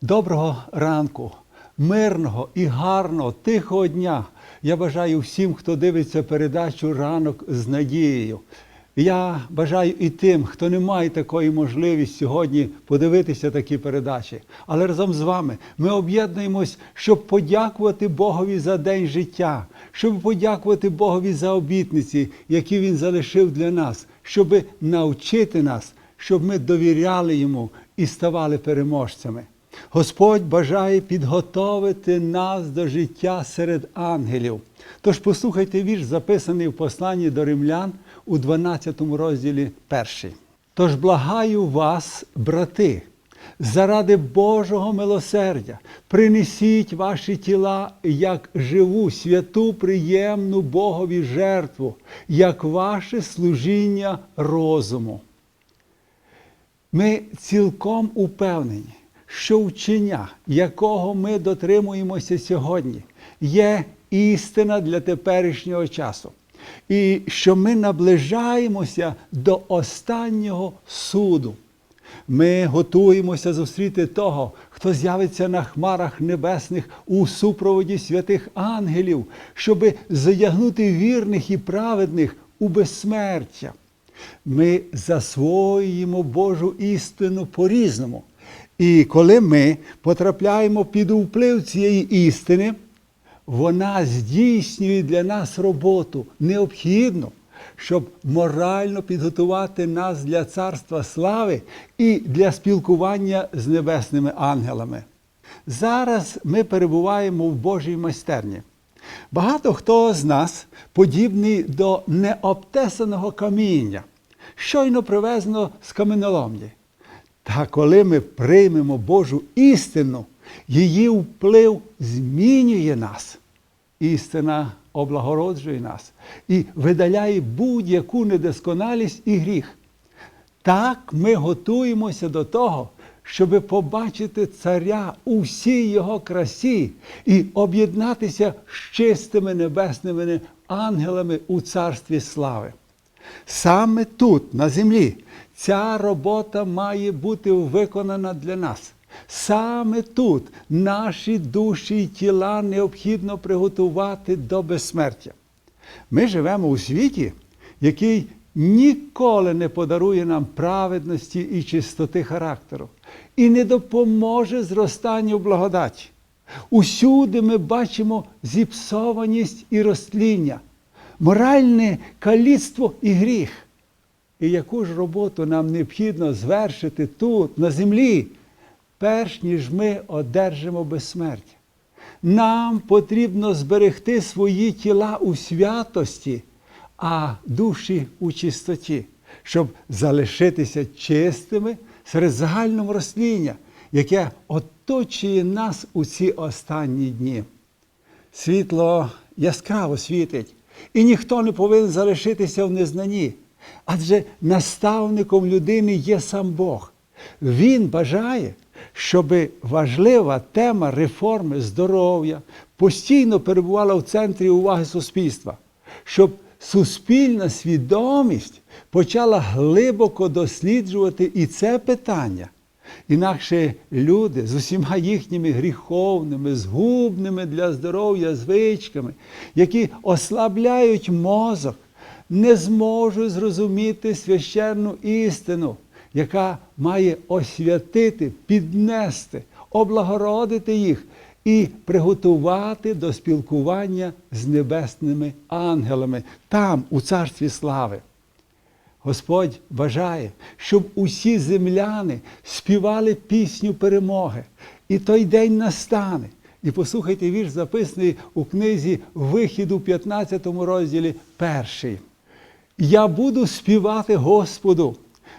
Доброго ранку, мирного і гарного, тихого дня. Я бажаю всім, хто дивиться передачу ранок з надією. Я бажаю і тим, хто не має такої можливості сьогодні подивитися такі передачі. Але разом з вами ми об'єднуємось, щоб подякувати Богові за день життя, щоб подякувати Богові за обітниці, які Він залишив для нас, щоб навчити нас, щоб ми довіряли йому і ставали переможцями. Господь бажає підготовити нас до життя серед ангелів. Тож послухайте вірш, записаний в посланні до римлян у 12 розділі перший. Тож благаю вас, брати, заради Божого милосердя, принесіть ваші тіла як живу, святу, приємну Богові жертву, як ваше служіння розуму. Ми цілком упевнені, що вчення, якого ми дотримуємося сьогодні, є істина для теперішнього часу. І що ми наближаємося до останнього суду. Ми готуємося зустріти того, хто з'явиться на хмарах небесних у супроводі святих ангелів, щоби задягнути вірних і праведних у безсмертя. Ми засвоюємо Божу істину по-різному. І коли ми потрапляємо під вплив цієї істини, вона здійснює для нас роботу необхідну, щоб морально підготувати нас для царства слави і для спілкування з небесними ангелами. Зараз ми перебуваємо в Божій майстерні. Багато хто з нас подібний до необтесаного каміння, щойно привезено з каменоломні. Та коли ми приймемо Божу істину, її вплив змінює нас. Істина облагороджує нас і видаляє будь-яку недосконалість і гріх. Так ми готуємося до того, щоб побачити царя у всій його красі і об'єднатися з чистими небесними ангелами у царстві слави. Саме тут, на землі, ця робота має бути виконана для нас. Саме тут наші душі і тіла необхідно приготувати до безсмертя. Ми живемо у світі, який ніколи не подарує нам праведності і чистоти характеру, і не допоможе зростанню благодаті. Усюди ми бачимо зіпсованість і розтління, моральне каліцтво і гріх. І яку ж роботу нам необхідно звершити тут, на землі, перш ніж ми одержимо безсмертя? Нам потрібно зберегти свої тіла у святості, а душі у чистоті, щоб залишитися чистими серед загального розтління, яке оточує нас у ці останні дні. Світло яскраво світить, і ніхто не повинен залишитися в незнанні. Адже наставником людини є сам Бог. Він бажає, щоб важлива тема реформи здоров'я постійно перебувала в центрі уваги суспільства, щоб суспільна свідомість почала глибоко досліджувати і це питання. Інакше люди з усіма їхніми гріховними, згубними для здоров'я звичками, які ослабляють мозок, не зможуть зрозуміти священну істину, яка має освятити, піднести, облагородити їх і приготувати до спілкування з небесними ангелами там, у царстві слави. Господь бажає, щоб усі земляни співали пісню перемоги. І той день настане. І послухайте вірш, записаний у книзі Вихід у 15 розділі перший. Я буду співати Господу,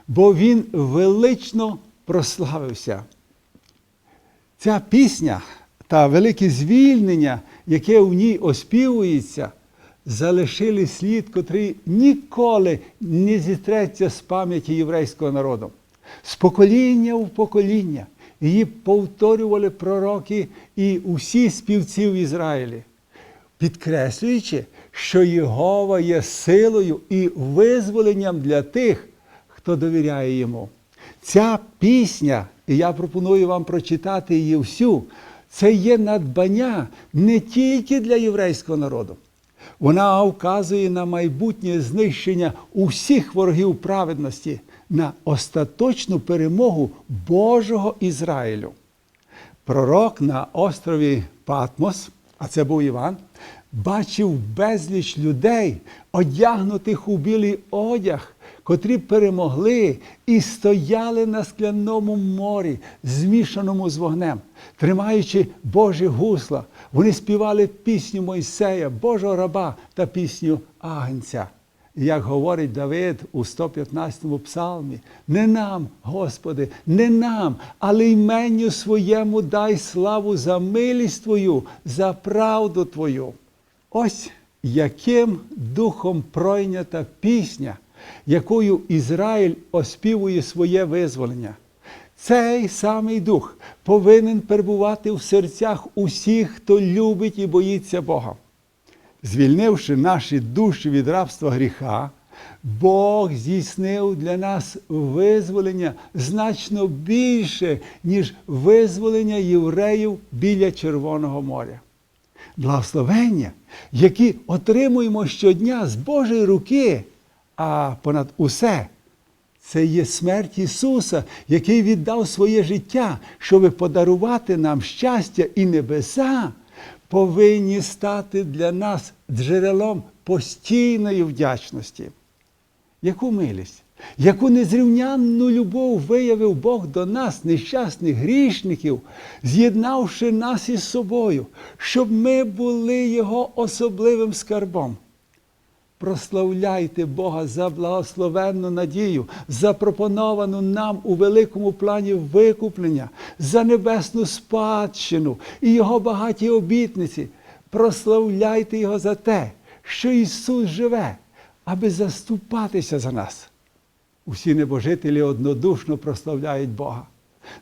бо Він велично прославився. Ця пісня та велике звільнення, яке в ній оспівується, залишили слід, котрий ніколи не зітреться з пам'яті єврейського народу. З покоління в покоління її повторювали пророки і усі співці в Ізраїлі, підкреслюючи, що Єгова є силою і визволенням для тих, хто довіряє йому. Ця пісня і я пропоную вам прочитати її всю. Це є надбання не тільки для єврейського народу. Вона вказує на майбутнє знищення усіх ворогів праведності, на остаточну перемогу Божого Ізраїлю. Пророк на острові Патмос, а це був Іван, бачив безліч людей, одягнутих у білий одяг, котрі перемогли і стояли на скляному морі, змішаному з вогнем, тримаючи Божі гусла. Вони співали пісню Мойсея, Божого раба та пісню Агнця. Як говорить Давид у 115-му псалмі, не нам, Господи, не нам, але іменню своєму дай славу за милість Твою, за правду Твою. Ось яким духом пройнята пісня, якою Ізраїль оспівує своє визволення. Цей самий дух повинен перебувати в серцях усіх, хто любить і боїться Бога. Звільнивши наші душі від рабства гріха, Бог здійснив для нас визволення значно більше, ніж визволення євреїв біля Червоного моря. Благословення, які отримуємо щодня з Божої руки, а понад усе це є смерть Ісуса, який віддав своє життя, щоб подарувати нам щастя і небеса, повинні стати для нас джерелом постійної вдячності. Яку милість, яку незрівнянну любов виявив Бог до нас, нещасних грішників, з'єднавши нас із собою, щоб ми були Його особливим скарбом. Прославляйте Бога за благословенну надію, запропоновану нам у великому плані викуплення, за небесну спадщину і Його багаті обітниці. Прославляйте Його за те, що Ісус живе, аби заступатися за нас. Усі небожителі однодушно прославляють Бога.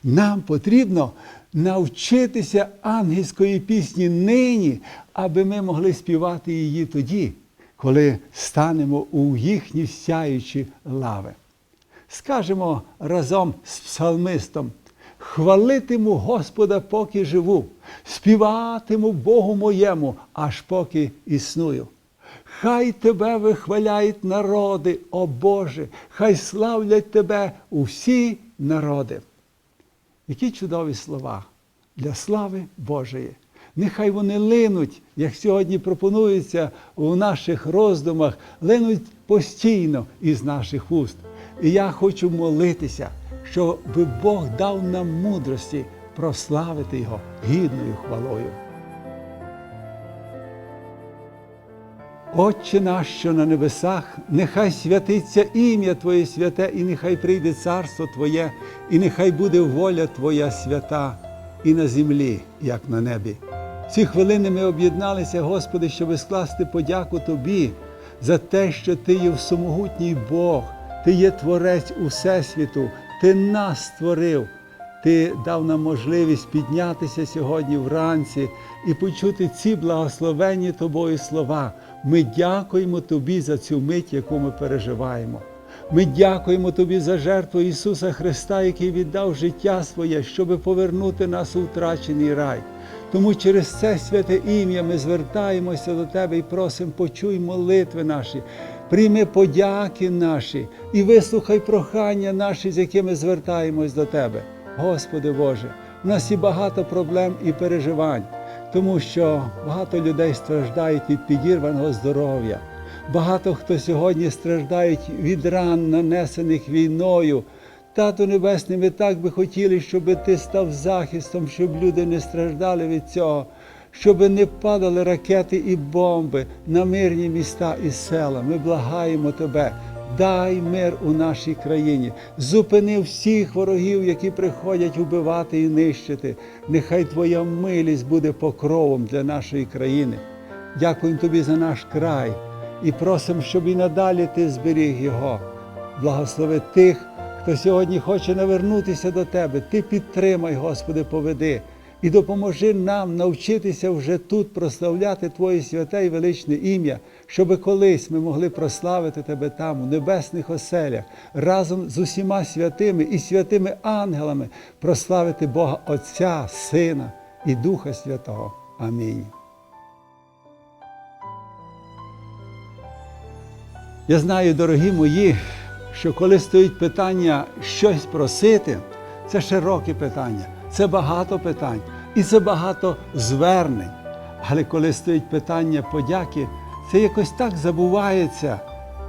Нам потрібно навчитися ангельської пісні нині, аби ми могли співати її тоді, коли станемо у їхні сяючі лави. Скажемо разом з псалмистом: хвалитиму Господа, поки живу, співатиму Богу моєму, аж поки існую. Хай тебе вихваляють народи, о Боже, хай славлять тебе усі народи. Які чудові слова для слави Божої. Нехай вони линуть, як сьогодні пропонується у наших роздумах, линуть постійно із наших уст. І я хочу молитися, щоб Бог дав нам мудрості прославити Його гідною хвалою. Отче наш, що на небесах, нехай святиться ім'я Твоє святе, і нехай прийде царство Твоє, і нехай буде воля Твоя свята і на землі, як на небі. Ці хвилини ми об'єдналися, Господи, щоб скласти подяку Тобі за те, що Ти є всемогутній Бог, Ти є Творець Усесвіту, Ти нас створив. Ти дав нам можливість піднятися сьогодні вранці і почути ці благословенні тобою слова. Ми дякуємо Тобі за цю мить, яку ми переживаємо. Ми дякуємо Тобі за жертву Ісуса Христа, який віддав життя своє, щоб повернути нас у втрачений рай. Тому через це святе ім'я ми звертаємося до Тебе і просимо, почуй молитви наші, прийми подяки наші і вислухай прохання наші, з якими звертаємось до Тебе. Господи Боже, у нас є багато проблем і переживань, тому що багато людей страждають від підірваного здоров'я. Багато хто сьогодні страждають від ран, нанесених війною. Тато Небесний, ми так би хотіли, щоб ти став захистом, щоб люди не страждали від цього, щоб не падали ракети і бомби на мирні міста і села. Ми благаємо тебе. Дай мир у нашій країні, зупини всіх ворогів, які приходять убивати і нищити. Нехай Твоя милість буде покровом для нашої країни. Дякуємо Тобі за наш край і просимо, щоб і надалі Ти зберіг його. Благослови тих, хто сьогодні хоче навернутися до Тебе. Ти підтримай, Господи, поведи. І допоможи нам навчитися вже тут прославляти Твоє святе і величне ім'я, щоби колись ми могли прославити Тебе там, у небесних оселях, разом з усіма святими і святими ангелами прославити Бога Отця, Сина і Духа Святого. Амінь. Я знаю, дорогі мої, що коли стоїть питання щось просити, це широке питання, це багато питань і це багато звернень. Але коли стоїть питання подяки, це якось так забувається.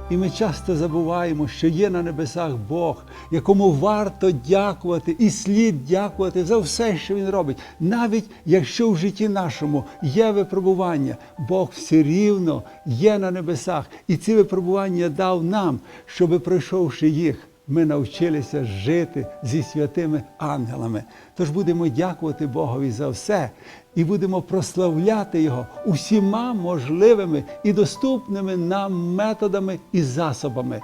І ми часто забуваємо, що є на небесах Бог, якому варто дякувати і слід дякувати за все, що Він робить. Навіть якщо в житті нашому є випробування, Бог все рівно є на небесах. І ці випробування дав нам, щоби пройшовши їх, ми навчилися жити зі святими ангелами. Тож будемо дякувати Богові за все і будемо прославляти Його усіма можливими і доступними нам методами і засобами.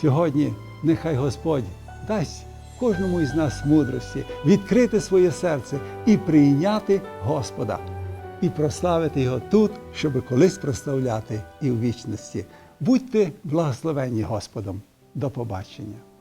Сьогодні нехай Господь дасть кожному із нас мудрості відкрити своє серце і прийняти Господа, і прославити Його тут, щоб колись прославляти і в вічності. Будьте благословенні Господом. До побачення.